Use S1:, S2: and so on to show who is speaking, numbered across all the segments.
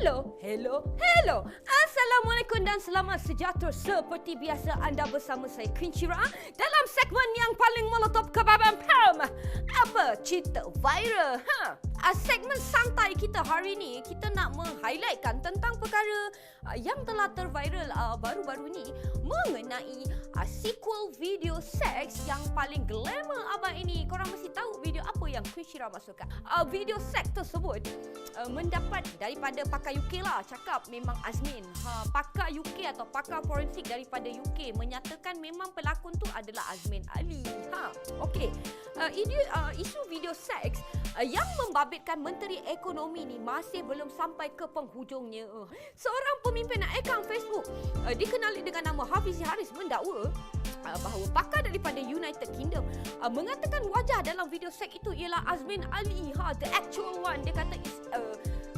S1: Hello, hello, hello. Assalamualaikum dan selamat sejahtera seperti biasa anda bersama saya Queen dalam segmen yang paling melotop kebaban Pam. Apa cerita viral? Ha? Huh? Uh, segmen santai kita hari ini kita nak meng-highlightkan tentang perkara uh, yang telah terviral uh, baru-baru ni mengenai uh, sequel video seks yang paling glamour abang ini. Korang mesti tahu video apa yang Queen Shira masukkan. Uh, video seks tersebut uh, mendapat daripada pakar UK lah cakap memang Azmin. Ha, pakar UK atau pakar forensik daripada UK menyatakan memang pelakon tu adalah Azmin Ali. Ha, okey. Uh, isu, uh, isu video seks yang membabitkan Menteri Ekonomi ni masih belum sampai ke penghujungnya. Uh, seorang pemimpin akaun Facebook uh, dikenali dengan nama Hafizi Haris mendakwa bahawa pakar daripada United Kingdom mengatakan wajah dalam video seks itu ialah Azmin Ali. Ha, the actual one. Dia kata is uh,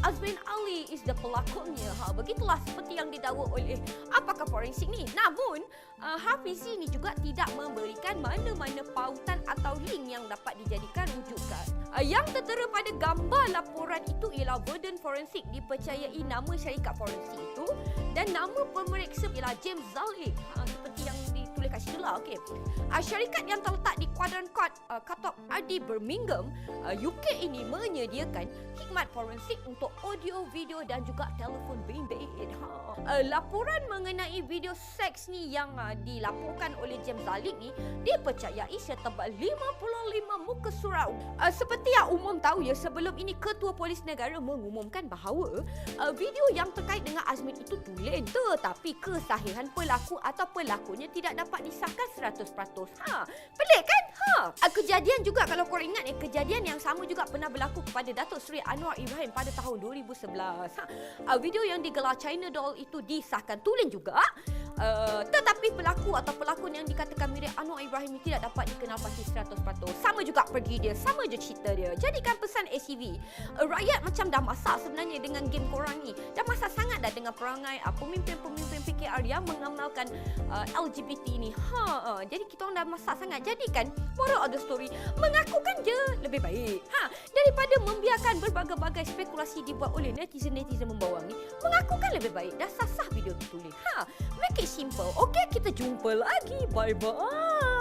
S1: Azmin Ali is the pelakonnya. Ha, begitulah seperti yang didakwa oleh apakah forensik ni. Namun, uh, Hafizi ni juga tidak memberikan mana-mana pautan atau link yang dapat dijadikan rujukan. Uh, yang tertera pada gambar laporan itu ialah Verdun Forensik dipercayai nama syarikat forensik itu dan nama pemeriksa ialah James Zalik. Ha, seperti yang kat situ lah. Okay. Uh, syarikat yang terletak di kuadran Court uh, Katop Adi Birmingham, uh, UK ini menyediakan khidmat forensik untuk audio, video dan juga telefon bimbit. Ha. Uh, laporan mengenai video seks ni yang uh, dilaporkan oleh James Zalik ni dipercayai setebal 55 muka surat. Uh, seperti yang umum tahu ya, sebelum ini Ketua Polis Negara mengumumkan bahawa uh, video yang terkait dengan Azmin itu tulen tetapi kesahihan pelaku atau pelakunya tidak dapat disahkan 100%. Ha, pelik kan? Ha. Uh, kejadian juga kalau korang ingat eh kejadian yang sama juga pernah berlaku kepada Datuk Seri Anwar Ibrahim pada tahun 2011. Ha. Uh, video yang digelar China Doll itu disahkan tulen juga. Uh, tetapi pelaku atau pelakon yang dikatakan mirip Anwar Ibrahim tidak dapat dikenal pasti 100%. Sama juga pergi dia, sama je cerita dia. Jadikan pesan ACV. Uh, rakyat macam dah masak sebenarnya dengan game korang ni. Dah masak sangat dah dengan perangai uh, pemimpin-pemimpin PKR yang mengamalkan uh, LGBT ni. Ha, uh, jadi kita orang dah masak sangat. Jadikan moral of the story mengakukan je lebih baik. Ha, daripada membiarkan berbagai-bagai spekulasi dibuat oleh netizen-netizen membawang ni, mengakukan lebih baik. Dah sah-sah video tu tulis. Ha, make it simple. Okey, kita jumpa lagi. Bye-bye.